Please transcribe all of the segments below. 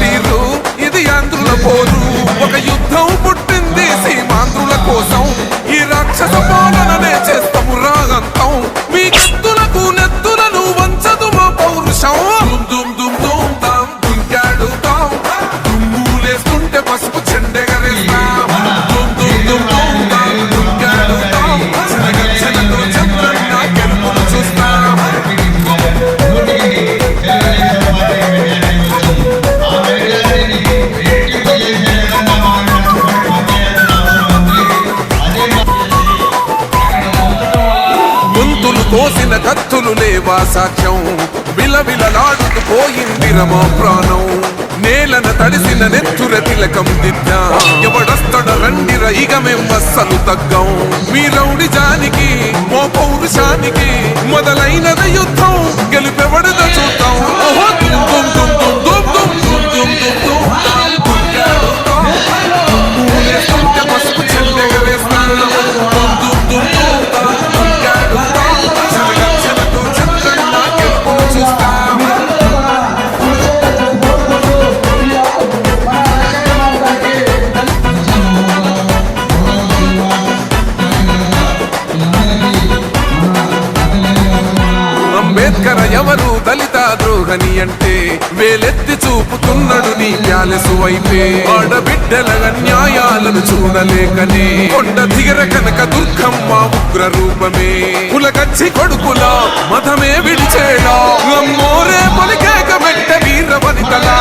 తీరు ఇది ఆంధ్రుల పోరు. ఒక యుద్ధం పుట్టింది సీమాంధ్రుల కోసం. ఈ రాక్షస ఆడుకుపోయిందిర మా ప్రాణం. నేలన తడిసిన నెత్తుర తిలకం దిద్దా. ఎవడొస్తడ రండిర ఇక మేం తగ్గం. మీ రౌడి జానికి ఓ పౌరుషానికి మొదలైనది యుద్ధం. గెలిపెవడద చూద్దాం. ఓహో తుమ్ తుమ్ అంబేద్కర్ ఎవరు దళిత ద్రోహని అంటే వేలెత్తి చూపుతున్నాడు నీ ప్యాలెసు అయితే ఆడబిడ్డల అన్యాయాలను చూడలేకనే. కొండ దిగర కనక మా ఉగ్ర రూపమే కులగచ్చి కొడుకుల మతమే విడిచేడా అమ్మోరే పలికేక వెంట వీర వనితలా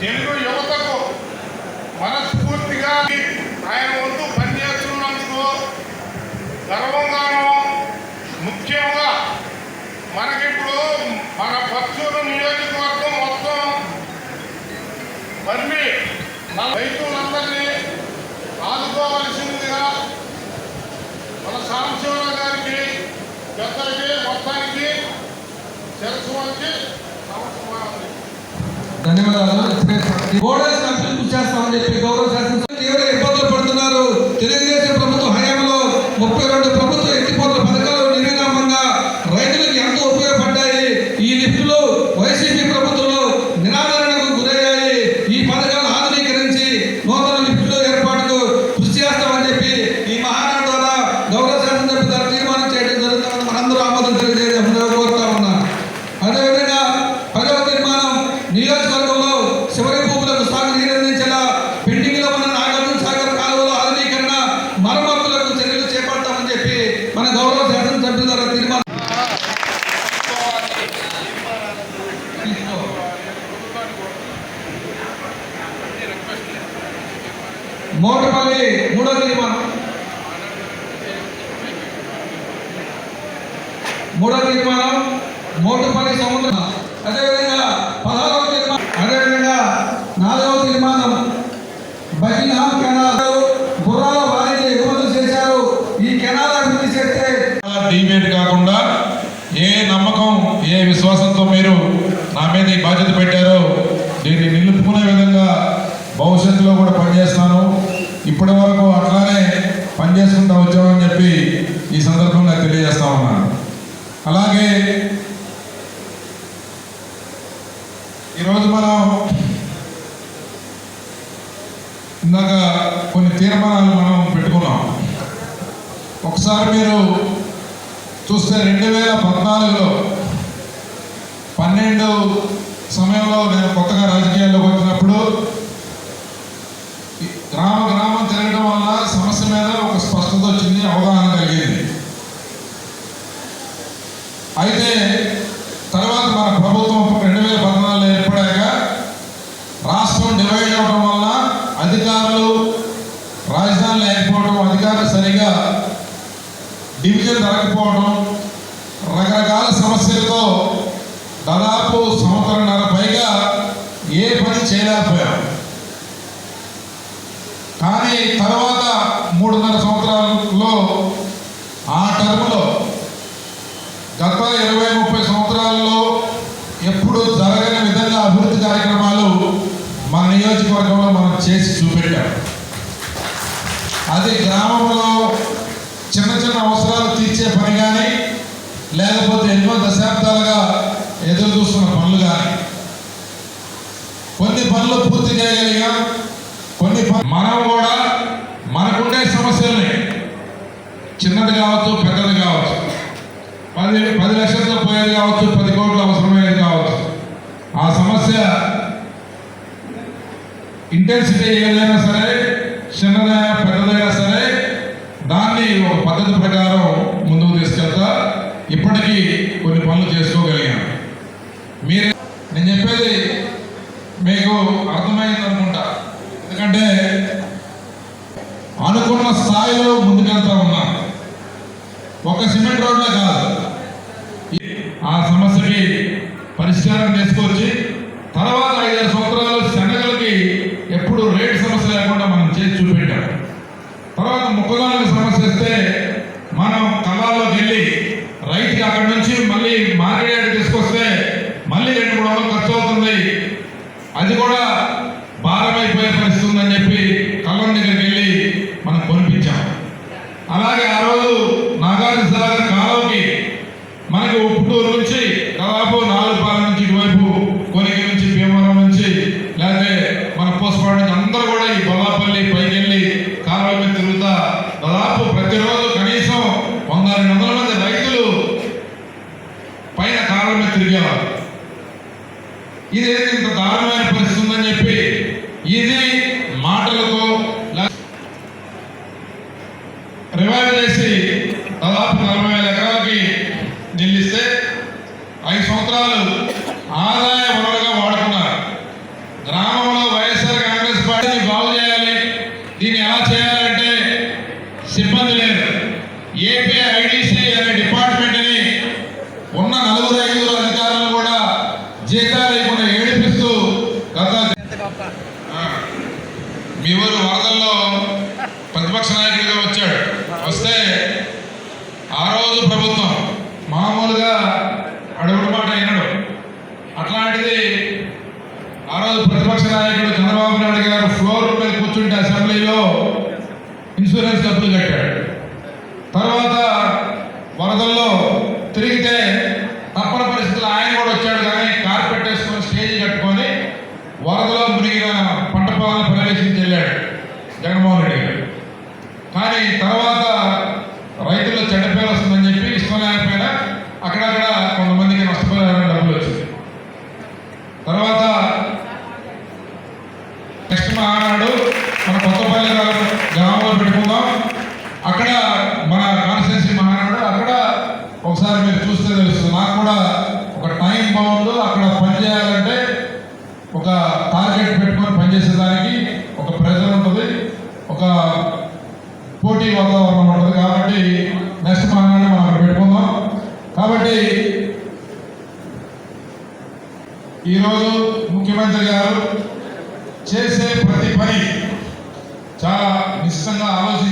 తెలుగు యువతకు మనస్ఫూర్తిగా ఆయన వద్దు పనిచేస్తున్నందుకు గర్వంగాను ముఖ్యంగా మనకిప్పుడు మన పక్షులు నియోజకవర్గం మొత్తం మళ్ళీ రైతులందరినీ ఆదుకోవలసిందిగా మన సాంశివ గారికి పెద్దలకి మొత్తానికి తెలుసు వచ్చి ధన్యవాదాలు. బోర్డర్స్ కంపెనీ కృషి చేస్తామని చెప్పి గౌరవ మూడో తీర్మానం మోటుపల్లి సముద్రం. అదేవిధంగా పదహారవ తీర్మానం అదేవిధంగా నాలుగవ తీర్మానం. బకింగ్హామ్ కెనాల్ గుర్రాల వాణిజ్య ఎగుమతులు చేశారు. ఈ కెనాల్ అభివృద్ధి చేస్తే డిబేట్ కాకుండా ఏ నమ్మకం ఏ విశ్వాసంతో మీరు నా మీద ఈ బాధ్యత పెట్టారో దీన్ని నిలుపుకునే విధంగా భవిష్యత్తులో కూడా పనిచేస్తాను. ఇప్పటి వరకు అట్లా పనిచేసుకుంటూ వచ్చామని చెప్పి ఈ సందర్భంగా తెలియజేస్తా ఉన్నాను అలాగే ఈరోజు మనం ఇందాక కొన్ని తీర్మానాలు మనం పెట్టుకున్నాం ఒకసారి మీరు చూస్తే రెండు వేల పద్నాలుగులో పన్నెండు సమయంలో నేను కొత్తగా రాజకీయాల్లోకి వచ్చినప్పుడు గ్రామ గ్రామ కానీ తర్వాత మూడున్నర సంవత్సరాలలో ఆ టర్మ్లో గత ఇరవై ముప్పై సంవత్సరాల్లో ఎప్పుడు జరగని విధంగా అభివృద్ధి కార్యక్రమాలు మన నియోజకవర్గంలో మనం చేసి చూపెట్టాం. అది గ్రామంలో చిన్న చిన్న అవసరాలు తీర్చే పని కానీ లేకపోతే ఎన్నో దశాబ్దాలుగా ఎదురు చూస్తున్న పనులు కానీ కొన్ని పనులు పూర్తి చేయగలిగాం ప్రతి మనం కూడా మనకుండే సమస్యల్ని చిన్నది కావచ్చు పెద్దది కావచ్చు. పది పది లక్షలతో పోయేది కావచ్చు పది కోట్లు అవసరమయ్యేది కావచ్చు. ఆ సమస్య ఇంటెన్సిటీ ఏదైనా సరే చిన్నదైనా పెద్దదైనా సరే దాన్ని ఒక పద్ధతి ప్రకారం ముందుకు తీసుకెళ్తా. ఇప్పటికీ కొన్ని పనులు చేసుకోగలిగాం మీరు స్థాయిలో ముందుకెళ్తా ఉన్నాం. ఒక సిమెంట్ రోడ్లే కాదు. ఆ సమస్యకి పరిష్కారం తీసుకొచ్చి తర్వాత ఐదారు సంవత్సరాలు శనగలకి ఎప్పుడు రేటు సమస్య లేకుండా మనం చేసి చూపెట్టాం. తర్వాత ముఖదానికి సమస్య వస్తే మనం ఐదు సంవత్సరాలు ఆదాయ వనరుగా వాడుకున్నారు గ్రామంలో వైఎస్ఆర్ కాంగ్రెస్ పార్టీని బాగు చేయాలి. దీన్ని ఎలా చేయాలంటే సిబ్బంది లేదు ఏపీ ఐడిసి అనే డిపార్ట్మెంట్ని ఉన్న నలుగురు ఐదుగురు అధికారులను కూడా జీతాలు లేకుండా ఏడిపిస్తూ గత మీ ఊరు వరదల్లో ప్రతిపక్ష నాయకుడిగా వచ్చాడు. వస్తే ఆ రోజు ప్రభుత్వం మామూలుగా ఇన్సూరెన్స్ డబ్బులు కట్టాడు. తర్వాత వరదల్లో తిరిగితే ఒక పోటీ వాతావరణం ఉంటుంది కాబట్టి నెక్స్ట్ మనల్ని మనం పెట్టుకుందాం. కాబట్టి ఈరోజు ముఖ్యమంత్రి గారు చేసే ప్రతి పని చాలా నిశ్చితంగా ఆలోచన